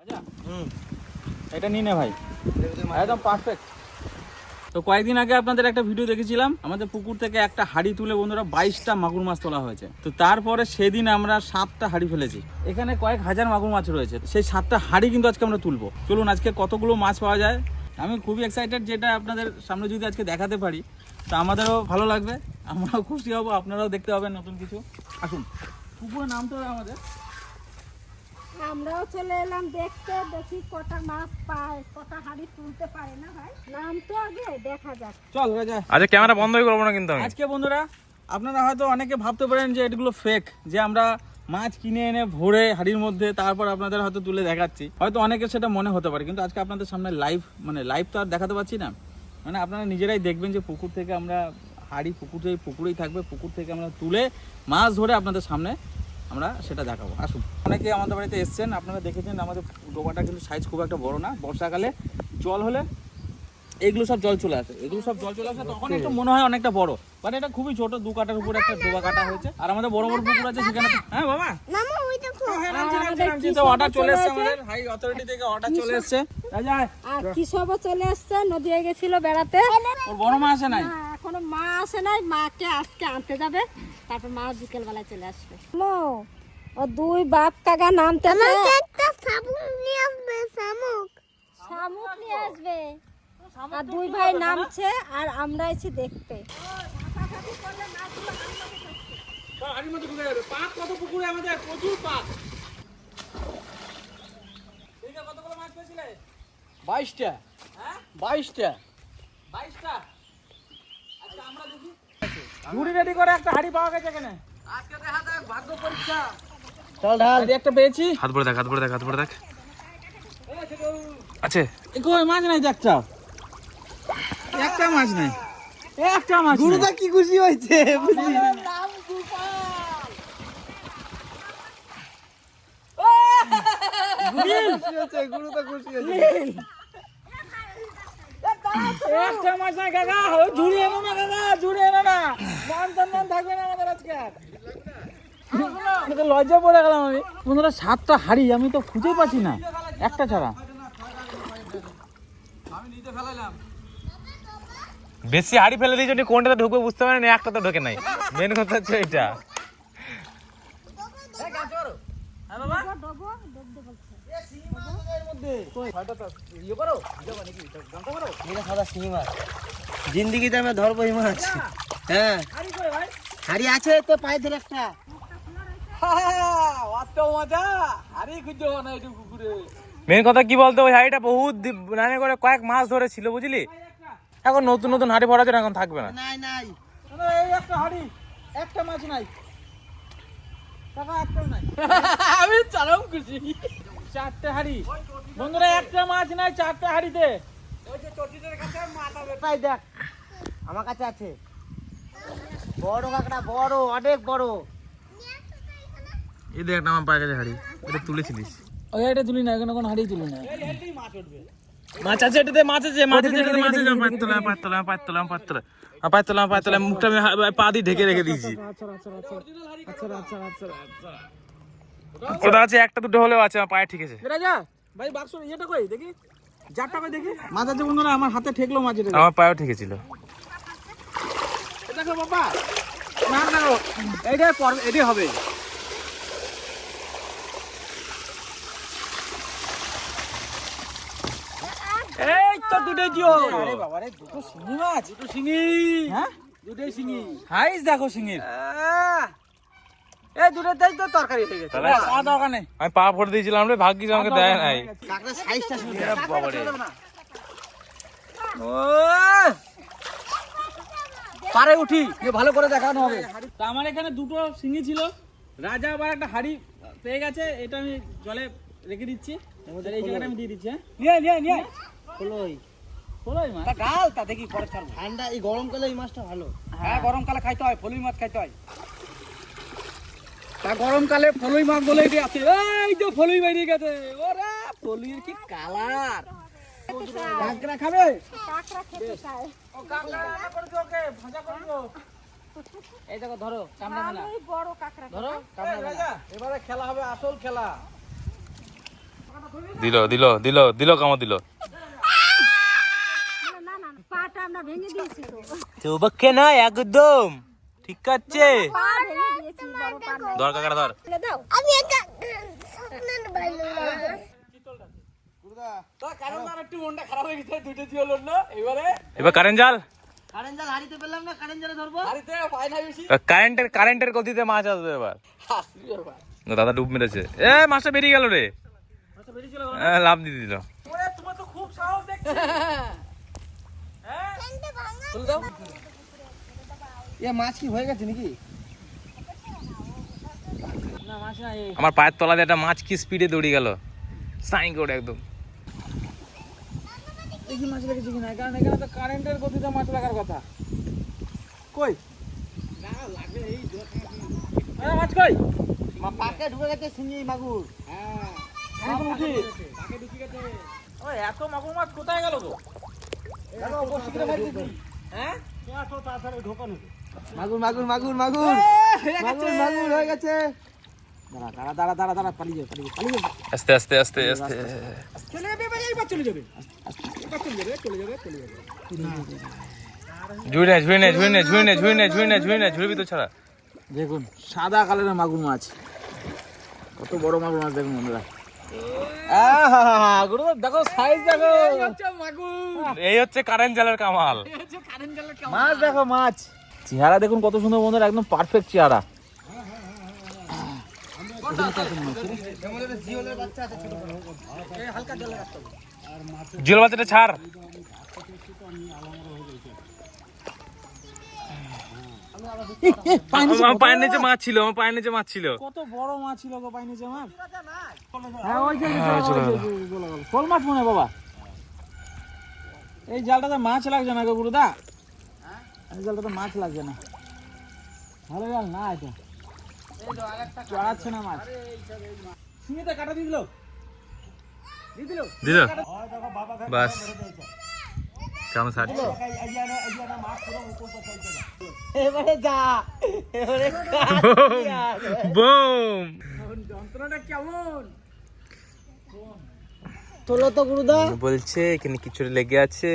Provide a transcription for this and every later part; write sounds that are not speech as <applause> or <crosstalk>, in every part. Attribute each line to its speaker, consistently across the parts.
Speaker 1: রাজা? এটা নিয়ে নে ভাই। একদম পারফেক্ট তো কয়েকদিন আগে আপনাদের একটা ভিডিও দেখেছিলাম আমাদের পুকুর থেকে একটা হাড়ি তুলে বন্ধুরা বাইশটা মাগুর মাছ তোলা হয়েছে। তো তারপরে সেদিন আমরা সাতটা হাড়ি ফেলেছি। এখানে কয়েক হাজার মাগুর মাছ রয়েছে। সেই সাতটা হাড়ি কিন্তু আজকে আমরা তুলবো। চলুন আজকে কতগুলো মাছ পাওয়া যায়? আমি খুবই এক্সাইটেড যেটা আপনাদের সামনে যদি আজকে দেখাতে পারি তা আমাদেরও ভালো লাগবে। আমরাও খুশি হব আপনারাও দেখতে পাবেন নতুন কিছু। আসুন। পুকুরের নাম তো আমাদের।
Speaker 2: আমরাও চলে এলাম দেখতে দেখি কটা মাছ পায় কটা হাড়ি তুলতে পারে না ভাই। নাম তো আগে দেখা যাক।
Speaker 1: চল রাজা।
Speaker 3: আচ্ছা ক্যামেরা বন্ধই করব না কিন্তু
Speaker 1: আজকে বন্ধুরা আপনারা হয়তো অনেকে ভাবতে পারেন যে এগুলো ফেক যে আমরা মাছ কিনে এনে ভরে হাড়ির মধ্যে তারপর আপনাদের হয়তো তুলে দেখাচ্ছি। হয়তো অনেকের সেটা মনে হতে পারে কিন্তু আজকে আপনাদের সামনে লাইভ মানে লাইভ তো আর দেখাতে পাচ্ছি না। মানে আপনারা নিজেরাই দেখবেন যে পুকুর থেকে আমরা হাড়ি পুকুর থেকে পুকুরেই থাকবে পুকুর থেকে আমরা তুলে মাছ ধরে আপনাদের সামনে আমরা সেটা দেখাবো। আসুন। অনেকে আমাদের বাড়িতে এসছেন আপনারা দেখেছেন আমাদের ডোবাটা কিন্তু সাইজ খুব একটা বড় না। বর্ষাকালে জল হলে এগুলো সব জল চলে আসে। এগুলো সব জল চলে আসে তখন একটু মনে হয় অনেকটা বড়। বাট এটা খুবই ছোট দু কাটার উপরে একটা ডোবা কাটা হয়েছে। আর আমাদের বড় বড় পুকুর আছে সেখানে হ্যাঁ বাবা?
Speaker 2: বেড়াতে।
Speaker 1: ওর বড় মা আসে নাই?
Speaker 2: এখনও মা আসে নাই। মাকে আজকে আনতে যাবে। তারপর মা বিকেল বেলায় চলে আসবে। মো ও দুই বাপ কাকা নামতেছে।
Speaker 4: একটা সাবুন নিয়ে আসবে শামুক।
Speaker 2: শামুক নিয়ে আসবে। আর দুই ভাই নামছে আর আমরা এসে দেখতে।
Speaker 5: বাইশটা।
Speaker 1: হ্যাঁ
Speaker 5: বাইশটা।
Speaker 1: বাইশটা? আচ্ছা আমরা দেখি। ঝুড়ি রেডি করে একটা হাড়ি পাওয়া গেছে এখানে। আজকে দেখা যাক ভাগ্য পরীক্ষা।
Speaker 5: চল ঢাল
Speaker 1: একটা পেয়েছি।
Speaker 3: হাত পরে দেখ হাত পরে দেখ হাত পরে দেখ। আছে।
Speaker 1: কই মাছ নাই একটা একটা মাছ নাই। একটা মাছ
Speaker 5: গুরুদা কি খুশি হয়েছে? বুঝলি গুরুদা খুশি হয়েছে।
Speaker 1: একটা মাছ নাই কাকা এনো না কাকা এনো না মান সম্মান থাকবে না আমাদের আজকে আর। লজ্জা পড়ে গেলাম আমি পনেরো সাতটা হাড়ি আমি তো খুঁজে পাচ্ছি না একটা ছাড়া
Speaker 3: বেশি হাড়ি ফেলে দিয়েছি উনি কোনটাতে ঢুকবে বুঝতে পারেন একটা তো ঢোকে নাই মেন কথা হচ্ছে এটা
Speaker 1: হ্যাঁ বাবা।
Speaker 5: এটা সাদা শিঙি মাছ। জিন্দিগিতে আমি ধরবো এই মাছ। হ্যাঁ।
Speaker 1: হাড়ি ভাই।
Speaker 5: হাড়ি আছে তো পায়ে ধরে একটা।
Speaker 1: অত মজা। হাড়ি খুঁজতে হবে না একটু কুকুরে।
Speaker 3: মেন কথা কি বলতো ওই হাড়িটা বহুত রানে করে কয়েক মাস ধরে ছিল বুঝলি এখন নতুন নতুন হাড়ি ভরা এখন থাকবে না।
Speaker 5: নাই নাই।
Speaker 1: এই একটা হাড়ি। একটা মাছ নাই। আমি চালাম খুশি। চারটে হাড়ি। বন্ধুরা একটা মাছ নাই চারটে হাড়িতে।
Speaker 5: দেখ আমার কাছে আছে। বড় কাকড়া বড় অনেক বড়।
Speaker 3: এই দেখ আমার পায়ে গেছে হাড়ি। এটা তুলেছিলিস।
Speaker 1: ওই হাড়িটা তুলি না এখানে কোনো হাড়ি তুলি না।
Speaker 3: মাছ আছে এটাতে মাছ আছে মাছ আছে এটাতে মাছ আছে। পায়ের আমার পায়ের তলায় পায়ের তলায় মুখটা আমি পা দিয়ে ঢেকে রেখে দিয়েছি। ওটা আছে একটা দুটো হলেও আছে আমার পায়ে ঠিক আছে।
Speaker 1: ভাই বাক্স ইয়েটা কই? দেখি জারটা কই দেখি? আছে বন্ধুরা আমার হাতে ঠেকলো মাঝে
Speaker 3: আমার পায়েও ঠেকেছিল
Speaker 1: দেখো বাবা। না না এইটা পর এটাই হবে। এই দুটোই জিও আরে বাবা রে দুটো শিঙি মাছ। দুটো শিঙি। হ্যাঁ? দুটোই শিঙি। হাইস দেখো শিঙির।
Speaker 5: এই দুটোতেই তো তরকারি হয়ে গেছে।
Speaker 1: আর দরকার নেই।
Speaker 3: আমি পা ফোড়ে দিয়েছিলাম রে ভাগ্যিস আমাকে দেয় নাই।
Speaker 5: কাকড়া সাইজটা শুনে
Speaker 3: বাবারে।
Speaker 1: ও! পারে উঠি যে ভালো করে দেখানো হবে। তা আমার এখানে দুটো শিঙি ছিল। রাজা আবার একটা হাড়ি পেয়ে গেছে এটা আমি জলে রেখে দিচ্ছি। এই জায়গাটা আমি দিয়ে দিচ্ছি হ্যাঁ? নিয়ে নিয়ে নিয়ে মাছ?
Speaker 5: ডাল তা দেখি পরে ছাড়বো। ঠান্ডা এই গরমকালে এই মাছটা ভালো।
Speaker 1: হ্যাঁ গরমকালে খাইতে হয় ফলুই মাছ খাইতে হয়। তা গরমকালে ফলুই মাছ বলে এটি আছে। এই তো ফলুই বেরিয়ে গেছে। ওরে ফলুইয়ের কি কালার? কাঁকড়া খাবে?
Speaker 2: কাকড়া খেতে চায়
Speaker 1: ও কাঁকড়া করে দিও ওকে ভাজা করে দিও এই দেখো ধরো কামড়া মেলা।
Speaker 2: বড় কাকড়া
Speaker 1: ধরো কামড়া মেলা। এবারে খেলা হবে আসল খেলা।
Speaker 3: দিল দিল দিল দিল কামো দিল।
Speaker 2: পাটা আমরা ভেঙে দিয়েছি তো।
Speaker 3: না একদম। ঠিক আছে। ধর
Speaker 4: আমি একটা স্বপ্নের ভালো
Speaker 3: কারেন্টের কারেন্টের গতিতে মাছ আসবে এবার। দাদা ডুব মেরেছে। এ মাছটা বেরিয়ে গেল রে। এ, লাভ দিয়ে দিল।
Speaker 1: তোমার তো খুব সাহস <laughs>
Speaker 5: এ মাছ কি হয়ে গেছে নাকি?
Speaker 3: আমার পায়ের তলা দিয়ে একটা মাছ কি স্পিডে দৌড়ে গেল। সাইন করে একদম।
Speaker 1: দেখি মাছ লেগেছে কিনা কারণ এখানে তো কারেন্টের গতিতে মাছ লাগার কথা। কই? মাছ কই?
Speaker 5: মা পাকে ঢুকে গেছে শিঙি মাগুর।
Speaker 1: এখন উঠি এত মাগুর মাছ কোথায় গেল গো? হ্যাঁ?
Speaker 5: মাগুর মাগুর মাগুর মাগুর। মাগুর মাগুর হয়ে গেছে।
Speaker 1: দাঁড়া দাঁড়া দাঁড়া দাঁড়া পালিয়ে যাবে পালিয়ে পালিয়ে
Speaker 3: আস্তে আস্তে আস্তে আস্তে
Speaker 1: চলে যাবে ভাই এইবার চলে যাবে। এবার চলে যাবে চলে যাবে চলে যাবে।
Speaker 3: ঝুড়ি ঝুড়ি ঝুড়ি ঝুড়ি ঝুড়ি ঝুড়ি ঝুড়ি নে ঝুড়ি ভিতর ছাড়া।
Speaker 1: দেখুন সাদা কালারের মাগুর মাছ। কত বড় মাগুর মাছ দেখুন বন্ধুরা। আহা, গুরু দেখো সাইজ দেখো
Speaker 3: এই হচ্ছে কারেন্ট জালের কামাল।
Speaker 1: মাছ দেখো মাছ। চেহারা দেখুন কত সুন্দর বন্ধুরা একদম পারফেক্ট চেহারা।
Speaker 3: বাচ্চাটা ছাড়। আমার পায়ের নিচে মাছ ছিল আমার পায়ের নিচে মাছ ছিল।
Speaker 1: কত বড় মাছ ছিল গো পাইনি যে মাছ হ্যাঁ ওই যে ওই যে, ওই যে, ওই যে, চলে গেল। শোল মাছ মনে বাবা। এই জালটাতে মাছ লাগছে না গো গুরুদা এই জালটাতে মাছ লাগছে না। ভালো জাল না এটা। চড়াচ্ছে না মাছ। শিঙিতে কাটা দিয়ে দিল। দিয়ে দিল?
Speaker 3: দিল। বাস। ছাড়ছে
Speaker 5: এবারে যা এবারে
Speaker 3: বুম
Speaker 1: যন্ত্রণাটা কেমন
Speaker 5: তোলো তো গুরুদা
Speaker 3: বলছে এখানে কিছু লেগে আছে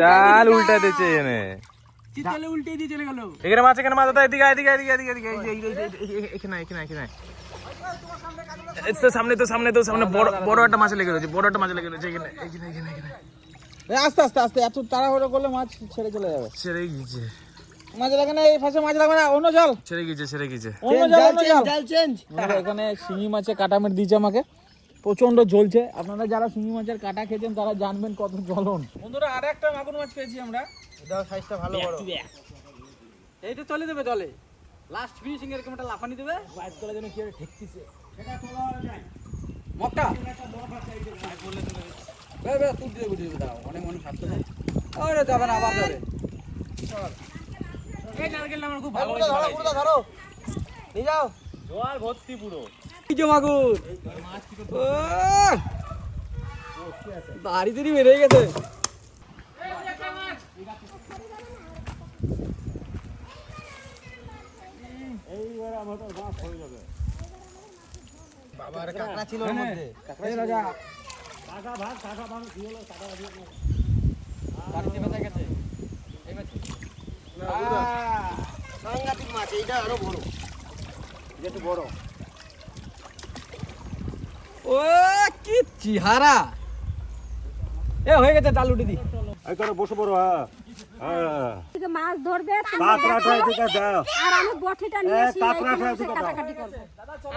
Speaker 3: চাল উল্টা দিচ্ছে এখানে
Speaker 1: চিতালে উল্টে দিয়ে চলে গেল
Speaker 3: এখানে মাছ এখানে মাছ দাদা এদিকে এখানে এখানে এখানে সামনে তো সামনে তো সামনে বড় বড় একটা মাছ লেগে রয়েছে বড় একটা মাছ লেগে রয়েছে এখানে এখানে এখানে এখানে
Speaker 1: আস্তে আস্তে আস্তে এত তাড়াহুড়ো করলে মাছ ছেড়ে চলে যাবে।
Speaker 3: ছেড়ে গিয়েছে।
Speaker 1: মাছ লাগবে না এই ফাঁসে মাছ লাগবে না অন্য জাল।
Speaker 3: ছেড়ে গিয়েছে ছেড়ে গিয়েছে।
Speaker 1: অন্য জাল অন্য জাল।
Speaker 5: চেঞ্জ
Speaker 1: এখানে শিঙি মাছে কাটা মেরে দিয়েছে আমাকে। প্রচণ্ড জ্বলছে। আপনারা যারা শিঙি মাছের কাটা খেয়েছেন তারা জানবেন কত জ্বলন। বন্ধুরা আর একটা মাগুর মাছ পেয়েছি আমরা।
Speaker 5: দাও সাইজটা ভালো বড়।
Speaker 1: এইটা চলে দেবে জলে লাস্ট ফিনিশিং এরকম একটা লাফানি দেবে। বাইর তলা যেন কি ঠেকতিছে। মক্কা বে বে তুই দিয়ে বুঝিয়ে দাও অনেক মনে ভাবতে দেয় ওরে যাবে না আবার যাবে। এই নারকেল আমার খুব ভালো
Speaker 5: ধরো গুরুদা ধরো। নিয়ে যাও।
Speaker 3: জল ভর্তি পুরো।
Speaker 1: কি যে মাগুর। দাড়ি দাড়ি বেড়ে গেছে।
Speaker 5: বাবার কাঁকড়া ছিল ওর মধ্যে।
Speaker 1: এই রাজা গাড়িতে বেঁধে গেছে। এই মাছ।
Speaker 5: সাংঘাতিক মাছ এইটা আরও বড়। এটা বড়।
Speaker 1: ও কি চেহারা। এ হয়ে গেছে ডাল উঠে দি।
Speaker 2: থেকে মাছ ধরবে আর আমি বটিটা নিয়ে আসি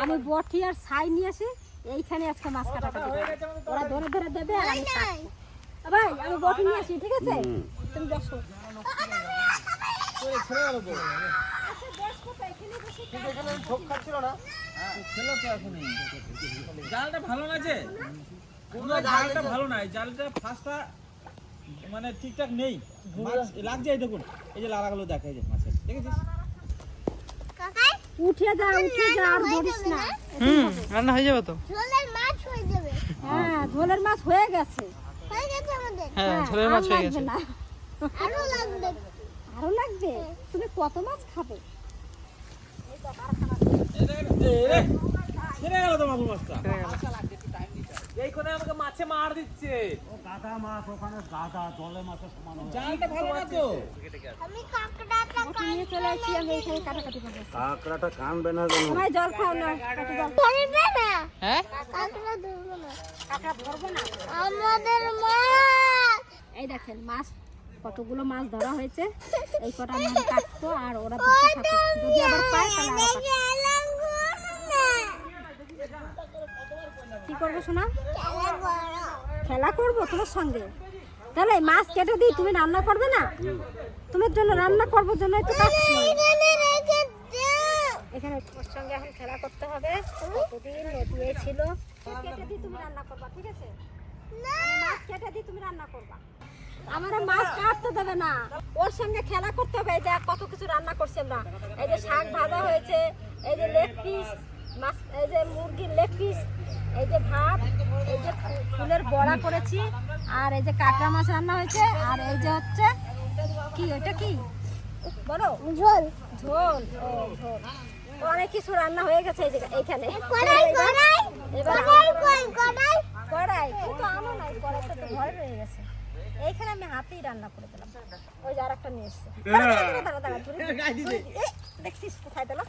Speaker 2: আমি বটি আর ছাই নিয়ে আসি এইখানে আজকে মাছ কাটাকাটি করব ওরা ধরে ধরে দেবে আর আমি কাটবো। ভাই আমি বটি নিয়ে আসি ঠিক আছে? তুমি বসো।
Speaker 1: জালটা ভালো না যে? জালটা ভালো নাই জালটা ফার্স্টটা মানে ঠিকঠাক নেই। মাছ লাগছে এই দেখুন। এই যে লালাগুলো দেখা এই যে মাছের। দেখেছিস?
Speaker 4: কাকাই
Speaker 2: উঠে যা উঠে যা আর ধরিস না।
Speaker 1: রান্না হয়ে যাবে তো?
Speaker 4: ঝোলের মাছ হয়ে যাবে।
Speaker 2: হ্যাঁ ঝোলের মাছ হয়ে গেছে।
Speaker 4: হয়ে গেছে আমাদের।
Speaker 2: হ্যাঁ ঝোলের মাছ হয়ে গেছে।
Speaker 4: আরও লাগবে।
Speaker 2: আরও লাগবে? তুমি কত মাছ খাবে?
Speaker 1: ছেড়ে গেল তো মাগুর মাছটা।
Speaker 3: এইখানে আমাকে মাছে মার দিচ্ছে।
Speaker 5: গাদা মাছ ওখানে গাদা জলে মাছের সমান
Speaker 1: জালটা ভালো না তো?
Speaker 4: আমি
Speaker 2: চলে আসছি আমি এখানে কাটাকাটি করব।
Speaker 5: কাঁকড়াটা কানবে না
Speaker 2: তোমায় জল খাও না জল।
Speaker 4: ধরবে না।
Speaker 3: হ্যাঁ?
Speaker 4: কাঁকড়া ধরবে না।
Speaker 2: কাঁকড়া ধরবো না?
Speaker 4: আমাদের মা।
Speaker 2: এই দেখেন মাছ কতগুলো মাছ ধরা হয়েছে। এই কটা মাছ কাটতো আর ওরা ধরতে যদি আবার পায় তাহলে আবার কি করব শোনা?
Speaker 4: খেলা
Speaker 2: করব তোমার সঙ্গে? তাহলে মাছ কেটে দিই তুমি রান্না করবে না? তোমার জন্য রান্না করব জন্য একটু কাটছি
Speaker 4: এখানে
Speaker 2: তোমার সঙ্গে এখন খেলা করতে হবে। কতদিন নদী ছিল? কেটে দিই তুমি রান্না করবা ঠিক আছে? মাছ কেটে দিই তুমি রান্না করবা। আমার মাছ কাটতে দেবে না। ওর সঙ্গে খেলা করতে হবে এই কত কিছু রান্না করছি আমরা। এই যে শাক ভাজা হয়েছে এই যে লেগ পিস মাছ এই যে মুরগির লেগ পিস এই যে ভাত এই যে ফুলের বড়া করেছি আর এই যে কাঁকড়া মাছ রান্না হয়েছে আর এই যে হচ্ছে কি ওটা কি? বলো।
Speaker 4: ঝোল।
Speaker 2: ঝোল ও ঝোল। অনেক কিছু রান্না হয়ে গেছে এই জায়গা- এইখানে
Speaker 4: কড়াই কড়াই
Speaker 2: এবার
Speaker 4: কড়াই কড়াই?
Speaker 2: কড়াই কিন্তু আনো নাই কড়াইটা তো ঘরে রয়ে গেছে। এইখানে আমি হাতেই রান্না করে দিলাম। ওই যে আরেকটা নিয়ে এসছে। দেখছিস কোথায় দিল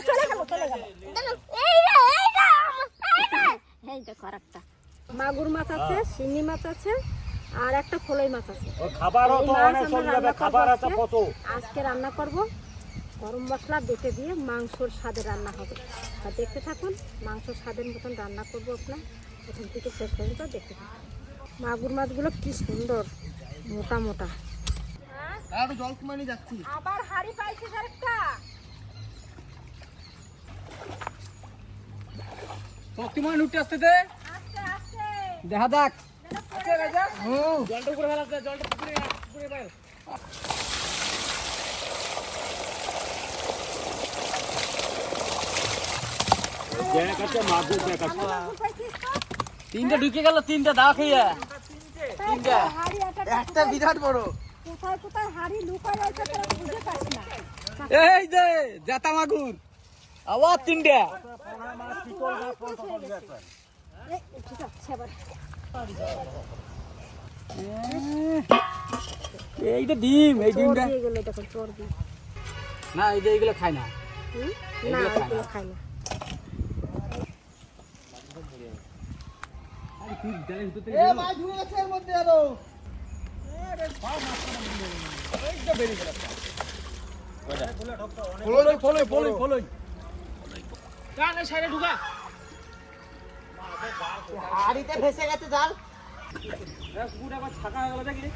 Speaker 2: চলে গেল চলে গেল
Speaker 4: এই রে এই রে এই রে
Speaker 2: এই দেখো আরেকটা। মাগুর মাছ আছে শিঙি মাছ আছে আর একটা ফলই মাছ আছে।
Speaker 5: ওই খাবারও তো অনেক
Speaker 2: আমরা
Speaker 5: যাবে
Speaker 2: রান্না করব
Speaker 5: খাবার আছে
Speaker 2: আজকে। আজকে রান্না করব গরম মশলা বেটে দিয়ে মাংসর স্বাদে রান্না হবে। আর দেখতে থাকুন মাংসর স্বাদের মতন রান্না করব আপনার। প্রথম থেকে শেষ পর্যন্ত দেখতে থাকুন। মাগুর মাছগুলো কি সুন্দর মোটা মোটা।
Speaker 5: একটু জল কুমানি যাচ্ছি।
Speaker 2: আবার হাড়ি পাইছে আরেকটা?
Speaker 1: শক্তিমান উঠে আসতে দে দেখা যাক।
Speaker 3: জলটা উপরে জলটা পুকুরে পুকুরে ফেল
Speaker 1: তিনটা ঢুকে গেল তিনটা দাও খেয়ে। তিনটা।
Speaker 2: একটা
Speaker 1: বিরাট বড়।
Speaker 2: কোথায় কোথায় হাড়ি লুকায় রয়েছে তোরা খুঁজে পাস না।
Speaker 1: এই যে জাতা মাগুর। আবার তিনটা
Speaker 2: এই, উঠে যাচ্ছে আবার
Speaker 1: এইটা ডিম এই ডিমটা। না এই যে এইগুলো খায় না?
Speaker 2: না
Speaker 1: খায় না।
Speaker 2: খায় না।
Speaker 1: ফলোই ফলোই ফলোই ফলোই
Speaker 3: কানে সাইডে ঢুকা।
Speaker 5: হাড়িতে ভেসে গেছে জাল।
Speaker 1: পুরো আবার ছাকা হয়ে গেল দেখি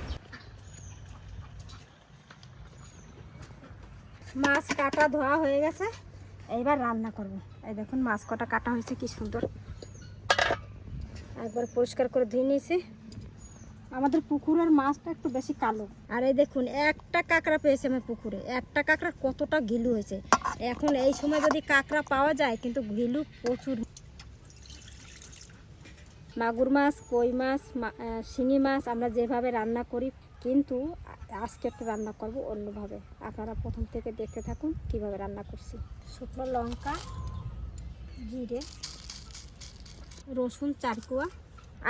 Speaker 2: মাছ কাটা ধোয়া হয়ে গেছে। এইবার রান্না করব। এই দেখুন মাছ কটা কাটা হয়েছে কি সুন্দর। একবার পরিষ্কার করে ধুয়ে নিয়েছি। আমাদের পুকুরের মাছটা একটু বেশি কালো। আর এই দেখুন একটা কাঁকড়া পেয়েছে আমার পুকুরে। একটা কাঁকড়া কতটা ঘিলু হয়েছে। এখন এই সময় যদি কাঁকড়া পাওয়া যায়, কিন্তু ঘিলু প্রচুর। মাগুর মাছ, কই মাছ শিঙি মাছ আমরা যেভাবে রান্না করি, কিন্তু আজকে একটু রান্না করব অন্যভাবে। আপনারা প্রথম থেকে দেখতে থাকুন কীভাবে রান্না করছি। শুকনো লঙ্কা, জিরে, রসুন, চারকুয়া,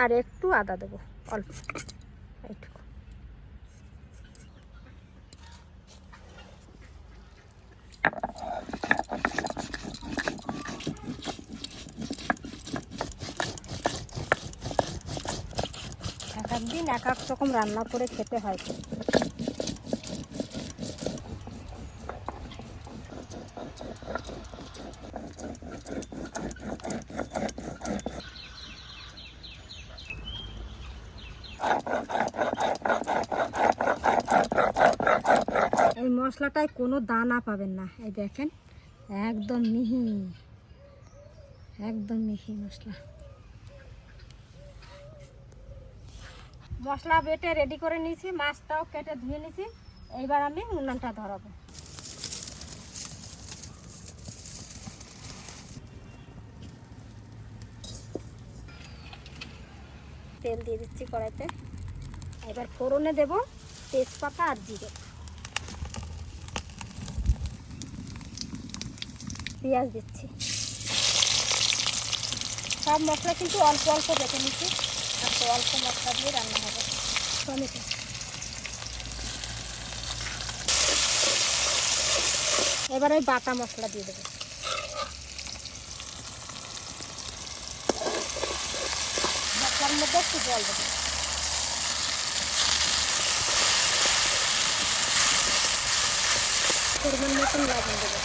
Speaker 2: আর একটু আদা দেবো, অল্প। এইটুকু। এক এক দিন এক এক রকম রান্না করে খেতে হয়। এই মশলাটায় কোনো দানা পাবেন না, এই দেখেন। একদম মিহি। একদম মিহি মশলা। মশলা বেটে রেডি করে নিয়েছি, মাছটাও কেটে ধুয়ে নিয়েছি। এইবার আমি উনানটা ধরাবো। তেল দিয়ে দিচ্ছি কড়াইতে। এবার ফোড়নে দেব তেজপাতা আর জিরে। পেঁয়াজ দিচ্ছি। সব মশলা কিন্তু অল্প অল্প বেটে নিচ্ছি। তো অল্প মশলা দিয়ে রান্না হবে। টমেটো। এবার ওই বাটা মশলা দিয়ে দেবো। মশলার মধ্যে একটু জল দেবো। পরিমাণ মতন লবণ দেবো।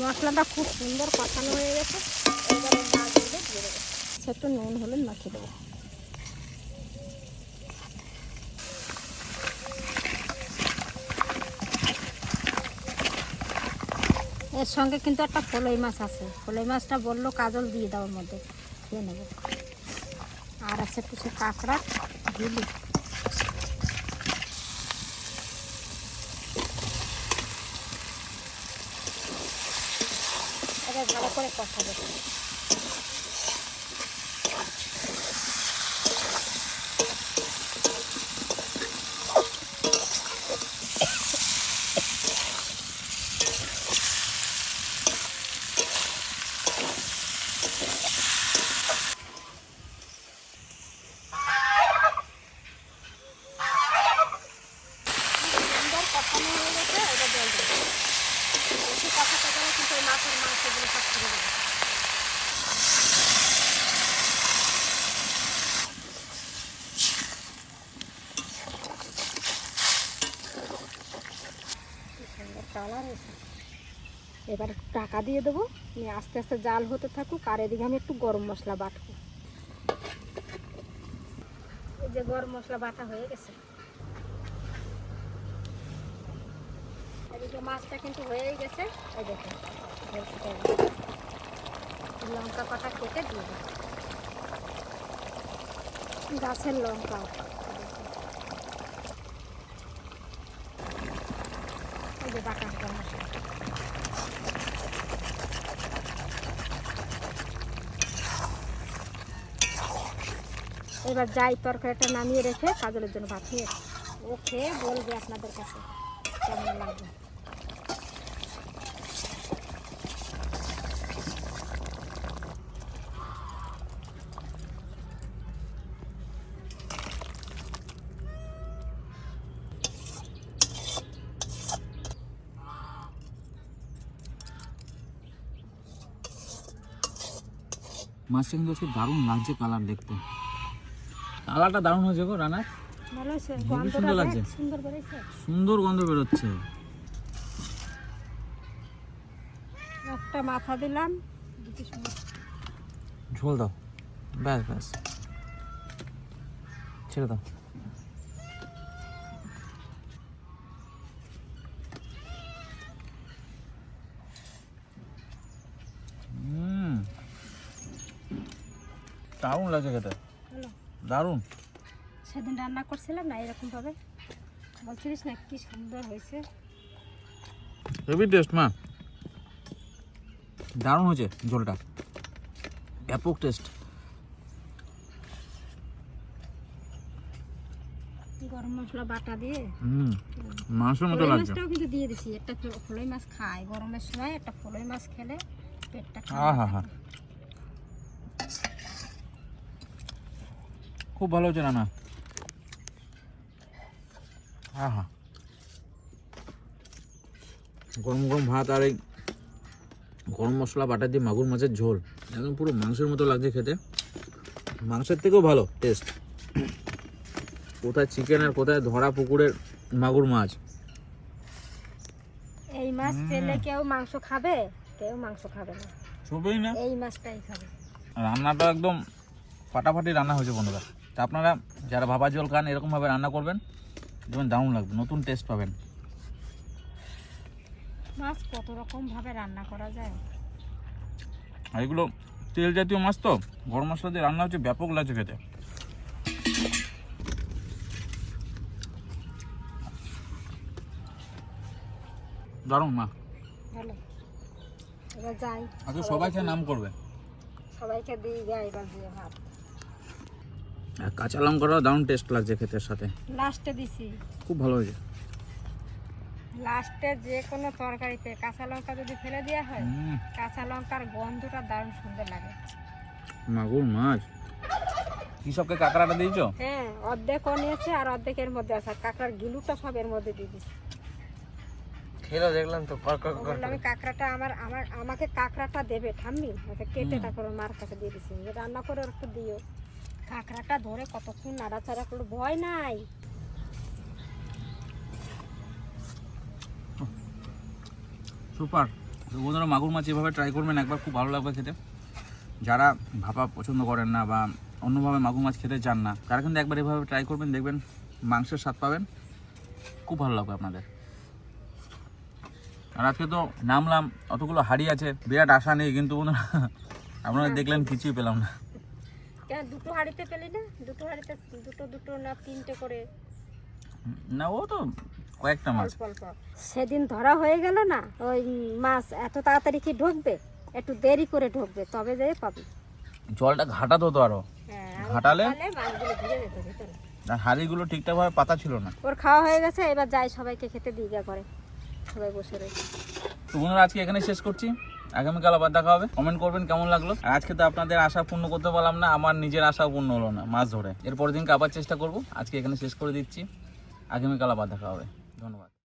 Speaker 2: মশলাটা খুব সুন্দর কষানো হয়ে গেছে। এবারে একটু নুন, হলুদ মাখিয়ে দেবো। এর সঙ্গে কিন্তু একটা ফলই মাছ আছে। ফলই মাছটা বলল কাজল দিয়ে দেওয়ার মধ্যে। খেয়ে নেব। আর আছে কিছু কাঁকড়া। এবার ভালো করে কথা সুন্দর কষানো হয়ে গেছে এবার জল দেবো বেশি কষাতে গেলে কিন্তু ওই মাছের মাংসগুলো সব ছেড়ে দেবে কি সুন্দর কালার এসে এবার টাকা দিয়ে দেবো। নিয়ে আস্তে আস্তে জাল হতে থাকুক, আর এদিকে আমি একটু গরম মশলা বাটবো। এই যে গরম মশলা বাটা হয়ে গেছে। এদিকে মাছটা কিন্তু হয়েই গেছে। এই দেখুন। লঙ্কা কটা কেটে দিয়ে দেবো গাছের লঙ্কা। এই যে বাটা মশলা। এবার যাই তরকারিটা নামিয়ে রেখে কাজলের জন্য এসেছি। ও খেয়ে বলবে আপনাদের কাছে। কেমন লাগবে
Speaker 1: আজকে দারুণ লাগছে কালার দেখতে। কালারটা দারুণ হয়েছে গো
Speaker 2: হয়েছে গন্ধটা
Speaker 1: সুন্দর লাগছে।
Speaker 2: সুন্দর
Speaker 1: গন্ধ বেরোচ্ছে।
Speaker 2: একটা মাথা দিলাম
Speaker 1: ঝোল দাও। ব্যাস ব্যাস। ছেড়ে দাও। হুম। দারুণ লাগছে খেতে। দারুণ।
Speaker 2: সেদিন রান্না করছিলাম না এরকম ভাবে বলছিলিস না কি সুন্দর হয়েছে।
Speaker 1: হেভি টেস্ট মা। দারুণ হয়েছে ঝোলটা। ব্যাপক টেস্ট
Speaker 2: গরম মশলা বাটা দিয়ে।
Speaker 1: হুম মাংসের মতো লাগছে।
Speaker 2: মাছটাও কিন্তু দিয়ে দিছি। একটা ফলই মাছ খায়। গরমের সময় একটা ফলই মাছ খেলে পেটটা
Speaker 1: হ্যাঁ খুব ভালো হচ্ছে রান্না হ্যাঁ হ্যাঁ। গরম গরম ভাত আর এই গরম মশলা বাটা দিয়ে মাগুর মাছের ঝোল। একদম পুরো মাংসের মতো লাগছে খেতে। মাংসের থেকেও ভালো টেস্ট কোথায় চিকেন আর কোথায় ধরা পুকুরের মাগুর মাছ?
Speaker 2: এই মাছ পেলে কেউ মাংস খাবে? কেউ মাংস খাবে না।
Speaker 1: ছবিই না?
Speaker 2: এই মাছটাই খাবে।
Speaker 1: রান্নাটা একদম ফাটাফাটি রান্না হয়েছে বন্ধুরা। তা আপনারা যারা ভাবা জল খান এরকমভাবে রান্না করবেন যেমন দারুণ লাগবে নতুন টেস্ট পাবেন।
Speaker 2: মাছ কত রকম ভাবে রান্না করা যায়?
Speaker 1: আর এগুলো তেল জাতীয় মাছ তো গরম মশলা দিয়ে রান্না হচ্ছে ব্যাপক লাগছে খেতে। দারুণ মা। আজকে সবাইকে নাম করবে।
Speaker 2: সবাইকে যাই এবার ভাত।
Speaker 1: আর কাঁচা লঙ্কাটাও দারুণ টেস্ট লাগছে খেতের সাথে।
Speaker 2: লাস্টে দিছি।
Speaker 1: খুব ভালো হয়েছে।
Speaker 2: লাস্টে যে কোনো তরকারিতে কাঁচা লঙ্কা যদি ফেলে দেওয়া হয় কাঁচা লঙ্কার গন্ধটা দারুণ সুন্দর লাগে।
Speaker 1: মাগুর মাছ। কি সবকে কাঁকড়াটা দিয়েছ?
Speaker 2: হ্যাঁ অর্ধেক নিয়েছে আর অর্ধেক এর মধ্যে আছে। আর কাঁকড়ার গিলুটা সব এর মধ্যে দিয়ে দিচ্ছি
Speaker 5: খেলো দেখলাম তো কর কর কর
Speaker 2: আমি কাঁকড়াটা আমার আমার আমাকে কাঁকড়াটা দেবে ঠাম্মি। ওটা কেটে তারপর মার কাছে দিয়ে দিচ্ছি যে রান্না করে ওর একটু দিও। কাঁকড়াটা ধরে কতক্ষণ নাড়াচাড়া করল ভয় নাই।
Speaker 1: সুপার। বন্ধুরা মাগুর মাছ এভাবে ট্রাই করবেন, একবার খুব ভালো লাগবে খেতে। যারা ভাপা পছন্দ করেন না বা অন্যভাবে মাগুর মাছ খেতে চান না, তারা কিন্তু একবার এভাবে ট্রাই করবেন, দেখবেন মাংসের স্বাদ পাবেন। খুব ভালো লাগবে আপনাদের। আর আজকে তো নামলাম, অতগুলো হাড়ি আছে, বিরাট আশা নেই, কিন্তু আপনারা দেখলেন, কিছুই পেলাম না।
Speaker 2: কেন দুটো হাঁড়িতে পেলি না? দুটো হাঁড়িতে দুটো দুটো না তিনটে করে?
Speaker 1: না ও তো কয়েকটা মাছ।
Speaker 2: সেদিন ধরা হয়ে গেল না ওই মাছ এত তাড়াতাড়ি কি ঢুকবে? একটু দেরি করে ঢুকবে তবে যেয়ে পাবি।
Speaker 1: জলটা ঘাটাতে হতো আরও।
Speaker 2: হ্যাঁ
Speaker 1: ঘাটালে? আর হাড়িগুলো ঠিকঠাকভাবে পাতা ছিল না।
Speaker 2: ওর খাওয়া হয়ে গেছে এবার যাই সবাইকে খেতে গা করে। সবাই বসে রয়েছে।
Speaker 1: তো বন্ধুরা আজকে এখানে শেষ করছি। আগামীকাল আবার দেখা হবে। কমেন্ট করবেন কেমন লাগল। আর আজকে তো আপনাদের আশা পূর্ণ করতে পারলাম না, আমার নিজের আশা পূর্ণ হলো না, মাছ ধরে। এরপর দিনকে আবার চেষ্টা করব। আজকে এখানে শেষ করে দিচ্ছি। আগামীকাল আবার দেখা হবে। ধন্যবাদ।